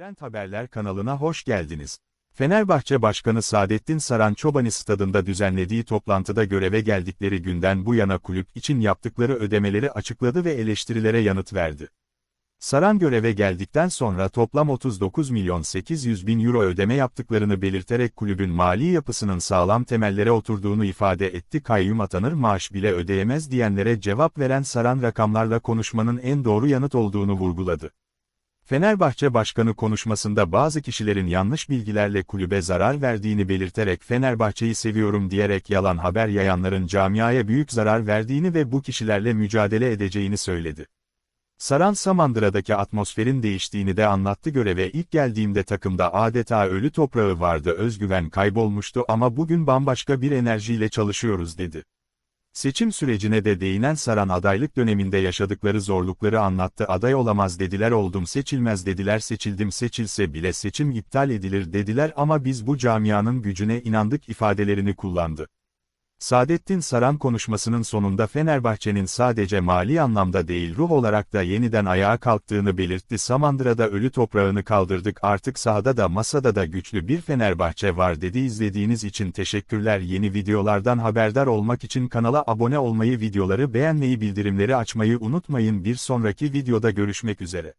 Trend Haberler kanalına hoş geldiniz. Fenerbahçe Başkanı Saadettin Saran Çobani stadında düzenlediği toplantıda göreve geldikleri günden bu yana kulüp için yaptıkları ödemeleri açıkladı ve eleştirilere yanıt verdi. Saran göreve geldikten sonra toplam 39 milyon 800 bin euro ödeme yaptıklarını belirterek kulübün mali yapısının sağlam temellere oturduğunu ifade etti. Kayyum atanır maaş bile ödeyemez diyenlere cevap veren Saran rakamlarla konuşmanın en doğru yanıt olduğunu vurguladı. Fenerbahçe Başkanı konuşmasında bazı kişilerin yanlış bilgilerle kulübe zarar verdiğini belirterek Fenerbahçe'yi seviyorum diyerek yalan haber yayanların camiaya büyük zarar verdiğini ve bu kişilerle mücadele edeceğini söyledi. Saran Samandıra'daki atmosferin değiştiğini de anlattı göreve ilk geldiğimde takımda adeta ölü toprağı vardı özgüven kaybolmuştu ama bugün bambaşka bir enerjiyle çalışıyoruz dedi. Seçim sürecine de değinen Saran adaylık döneminde yaşadıkları zorlukları anlattı. Aday olamaz dediler oldum seçilmez dediler seçildim seçilse bile seçim iptal edilir dediler ama biz bu camianın gücüne inandık ifadelerini kullandı. Saadettin Saran konuşmasının sonunda Fenerbahçe'nin sadece mali anlamda değil ruh olarak da yeniden ayağa kalktığını belirtti. Samandıra'da ölü toprağını kaldırdık artık sahada da masada da güçlü bir Fenerbahçe var dedi. İzlediğiniz için teşekkürler. Yeni videolardan haberdar olmak için kanala abone olmayı, videoları beğenmeyi, bildirimleri açmayı unutmayın. Bir sonraki videoda görüşmek üzere.